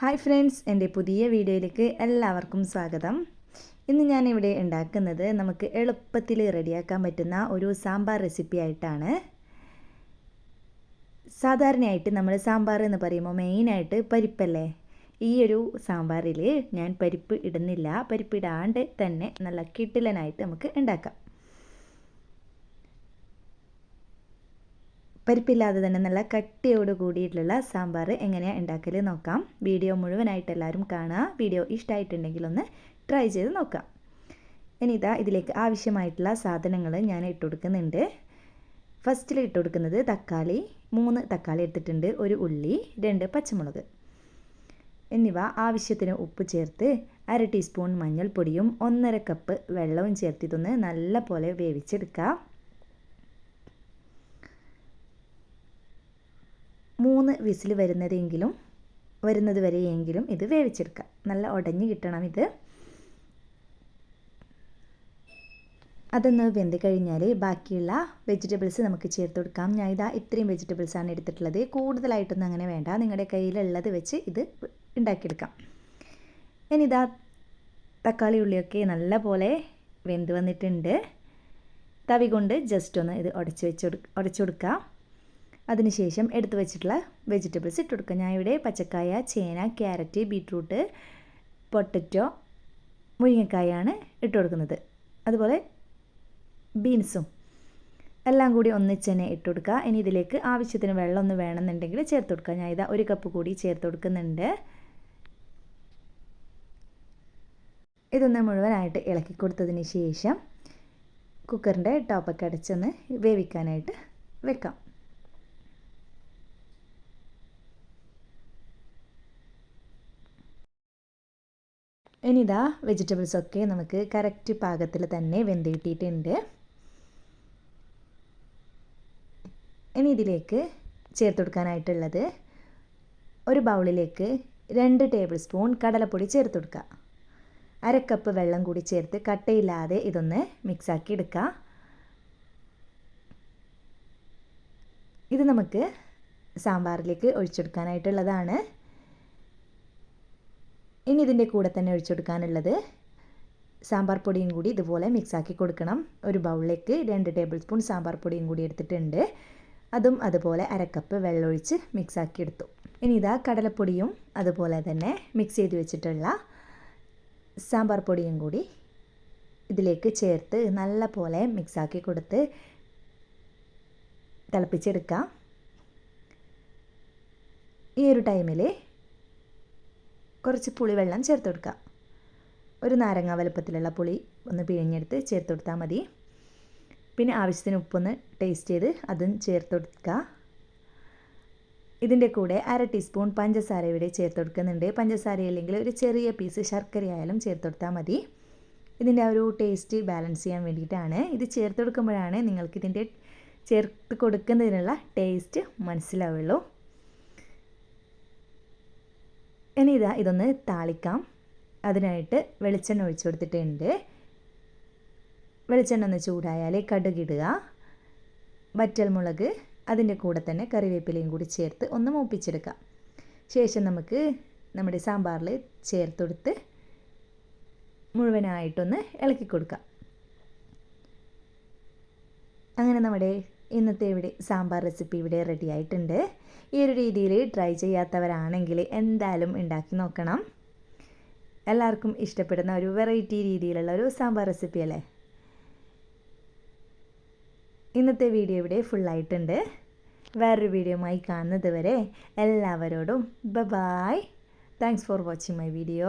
Hi friends എന്റെ പുതിയ വീഡിയോയിലേക്ക് എല്ലാവർക്കും സ്വാഗതം. ഇന്ന് ഞാനിവിടെ ഉണ്ടാക്കുന്നത് നമുക്ക് എളുപ്പത്തിൽ റെഡിയാക്കാൻ പറ്റുന്ന ഒരു സാമ്പാർ റെസിപ്പി ആയിട്ടാണ്. സാധാരണയായിട്ട് നമ്മൾ സാമ്പാർ എന്ന് പറയുമ്പോൾ മെയിനായിട്ട് പരിപ്പല്ലേ? ഈ ഒരു സാമ്പാറിൽ ഞാൻ പരിപ്പ് ഇടുന്നില്ല. പരിപ്പ് ഇടാണ്ട് തന്നെ നല്ല കിട്ടിലനായിട്ട് നമുക്ക് ഉണ്ടാക്കാം. പരിപ്പില്ലാതെ തന്നെ നല്ല കട്ടിയോട് കൂടിയിട്ടുള്ള സാമ്പാർ എങ്ങനെയാണ് ഉണ്ടാക്കൽ നോക്കാം. വീഡിയോ മുഴുവനായിട്ട് എല്ലാവരും കാണുക. വീഡിയോ ഇഷ്ടമായിട്ടുണ്ടെങ്കിൽ ഒന്ന് ട്രൈ ചെയ്ത് നോക്കാം ഇനി ഇതാ ഇതിലേക്ക് ആവശ്യമായിട്ടുള്ള സാധനങ്ങൾ ഞാൻ ഇട്ട് കൊടുക്കുന്നുണ്ട്. ഫസ്റ്റിൽ ഇട്ട് കൊടുക്കുന്നത് തക്കാളി. മൂന്ന് തക്കാളി എടുത്തിട്ടുണ്ട്. ഒരു ഉള്ളി രണ്ട് പച്ചമുളക്. എന്നിവ ആവശ്യത്തിന് ഉപ്പ് ചേർത്ത് അര ടീസ്പൂൺ മഞ്ഞൾപ്പൊടിയും ഒന്നര കപ്പ് വെള്ളവും ചേർത്ത് നല്ല പോലെ വേവിച്ചെടുക്കുക മൂന്ന് വിസിൽ വരുന്നതെങ്കിലും വരുന്നത് വരെയെങ്കിലും ഇത് വേവിച്ചെടുക്കുക. നല്ല ഉടഞ്ഞു കിട്ടണം ഇത്. അതൊന്ന് വെന്ത് കഴിഞ്ഞാൽ ബാക്കിയുള്ള വെജിറ്റബിൾസ് നമുക്ക് ചേർത്ത് കൊടുക്കാം. ഞാൻ ഇതാ ഇത്രയും വെജിറ്റബിൾസാണ് എടുത്തിട്ടുള്ളത്. കൂടുതലായിട്ടൊന്നും അങ്ങനെ വേണ്ട. നിങ്ങളുടെ കയ്യിലുള്ളത് വെച്ച് ഇത് ഉണ്ടാക്കിയെടുക്കാം. ഇനിതാ തക്കാളി ഉള്ളിയൊക്കെ നല്ല പോലെ വെന്ത് വന്നിട്ടുണ്ട്. തവി കൊണ്ട് ജസ്റ്റ് ഒന്ന് ഇത് ഉടച്ച് വെച്ച് ഉടച്ചു കൊടുക്കാം. അതിനുശേഷം എടുത്തു വെച്ചിട്ടുള്ള വെജിറ്റബിൾസ് ഇട്ട് കൊടുക്കുക ഞാൻ ഇവിടെ പച്ചക്കായ ചേന ക്യാരറ്റ് ബീട്രൂട്ട് പൊട്ടറ്റോ മുരിങ്ങക്കായാണ് ഇട്ട് കൊടുക്കുന്നത്. അതുപോലെ ബീൻസും എല്ലാം കൂടി ഒന്നിച്ച് തന്നെ ഇട്ട് കൊടുക്കുക. ഇനി ഇതിലേക്ക് ആവശ്യത്തിന് വെള്ളം ഒന്ന് വേണമെന്നുണ്ടെങ്കിൽ ചേർത്ത് കൊടുക്കുക. ഞാൻ ഇതാ ഒരു കപ്പ് കൂടി ചേർത്ത് കൊടുക്കുന്നുണ്ട്. ഇതൊന്ന് മുഴുവനായിട്ട് ഇളക്കി കൊടുത്തതിന് ശേഷം കുക്കറിന്റെ ടോപ്പൊക്കെ അടച്ചൊന്ന് വേവിക്കാനായിട്ട് വെക്കാം. ഇനി ഇതാ വെജിറ്റബിൾസൊക്കെ നമുക്ക് കറക്റ്റ് പാകത്തിൽ തന്നെ വെന്തിട്ടിട്ടുണ്ട് ഇനി ഇതിലേക്ക് ചേർത്ത് കൊടുക്കാനായിട്ടുള്ളത് ഒരു ബൗളിലേക്ക് രണ്ട് ടേബിൾ സ്പൂൺ കടലപ്പൊടി ചേർത്ത് കൊടുക്കുക അരക്കപ്പ് വെള്ളം കൂടി ചേർത്ത് കട്ടയില്ലാതെ ഇതൊന്ന് മിക്സാക്കി എടുക്കുക ഇത് നമുക്ക് സാമ്പാറിലേക്ക് ഒഴിച്ചെടുക്കാനായിട്ടുള്ളതാണ് ഇനി ഇതിന്റെ കൂടെ തന്നെ ഒഴിച്ചു കൊടുക്കാനുള്ളത് സാമ്പാർ പൊടിയും കൂടി ഇതുപോലെ മിക്സാക്കി കൊടുക്കണം. ഒരു ബൗളിലേക്ക് രണ്ട് ടേബിൾ സ്പൂൺ സാമ്പാർ പൊടിയും കൂടി എടുത്തിട്ടുണ്ട്. അതും അതുപോലെ അരക്കപ്പ് വെള്ളമൊഴിച്ച് മിക്സാക്കി എടുത്തു. ഇനി ഇതാ കടലപ്പൊടിയും അതുപോലെ തന്നെ മിക്സ് ചെയ്ത് വെച്ചിട്ടുള്ള സാമ്പാർ പൊടിയും കൂടി ഇതിലേക്ക് ചേർത്ത് നല്ല പോലെ മിക്സാക്കി കൊടുത്ത് തിളപ്പിച്ചെടുക്കാം. ഈ ഒരു ടൈമിൽ കുറച്ച് പുളിവെള്ളം ചേർത്ത് കൊടുക്കുക. ഒരു നാരങ്ങ വലുപ്പത്തിലുള്ള പുളി ഒന്ന് പിഴിഞ്ഞെടുത്ത് ചേർത്ത് കൊടുത്താൽ മതി. പിന്നെ ആവശ്യത്തിന് ഉപ്പൊന്ന് ടേസ്റ്റ് ചെയ്ത് അതും ചേർത്ത് കൊടുക്കുക. ഇതിന്റെ കൂടെ അര ടീസ്പൂൺ പഞ്ചസാര ഇവിടെ ചേർത്ത് കൊടുക്കുന്നുണ്ട്. പഞ്ചസാര അല്ലെങ്കിൽ ഒരു ചെറിയ പീസ് ശർക്കര ആയാലും ചേർത്ത് കൊടുത്താൽ മതി. ഇതിന്റെ ഒരു ടേസ്റ്റ് ബാലൻസ് ചെയ്യാൻ വേണ്ടിയിട്ടാണ്. ഇത് ചേർത്ത് കൊടുക്കുമ്പോഴാണ് നിങ്ങൾക്ക് ഇതിന്റെ ചേർത്ത് കൊടുക്കുന്നതിനുള്ള ടേസ്റ്റ് മനസ്സിലാവുള്ളൂ. ഇനി ഇതാ ഇതൊന്ന് താളിക്കാം. അതിനായിട്ട് വെളിച്ചെണ്ണ ഒഴിച്ചു കൊടുത്തിട്ടുണ്ട്. വെളിച്ചെണ്ണ ഒന്ന് ചൂടായാൽ കടുകിടുക വറ്റൽമുളക് അതിന്റെ കൂടെ തന്നെ കറിവേപ്പിലയും കൂടി ചേർത്ത് ഒന്ന് മൂപ്പിച്ചെടുക്കാം. ശേഷം നമുക്ക് നമ്മുടെ സാമ്പാറിൽ ചേർത്തെടുത്ത് മുഴുവനായിട്ടൊന്ന് ഇളക്കി കൊടുക്കാം. അങ്ങനെ നമ്മുടെ ഇന്നത്തെ ഇവിടെ സാമ്പാർ റെസിപ്പി ഇവിടെ റെഡി ആയിട്ടുണ്ട്. ഈ ഒരു രീതിയിൽ ട്രൈ ചെയ്യാത്തവരാണെങ്കിൽ എന്തായാലും ഉണ്ടാക്കി നോക്കണം. എല്ലാവർക്കും ഇഷ്ടപ്പെടുന്ന ഒരു വെറൈറ്റി രീതിയിലുള്ള ഒരു സാമ്പാർ റെസിപ്പി അല്ലേ? ഇന്നത്തെ വീഡിയോ ഇവിടെ ഫുള്ളായിട്ടുണ്ട് വേറൊരു വീഡിയോയുമായി കാണുന്നത് വരെ എല്ലാവരോടും ബ bye thanks for watching my video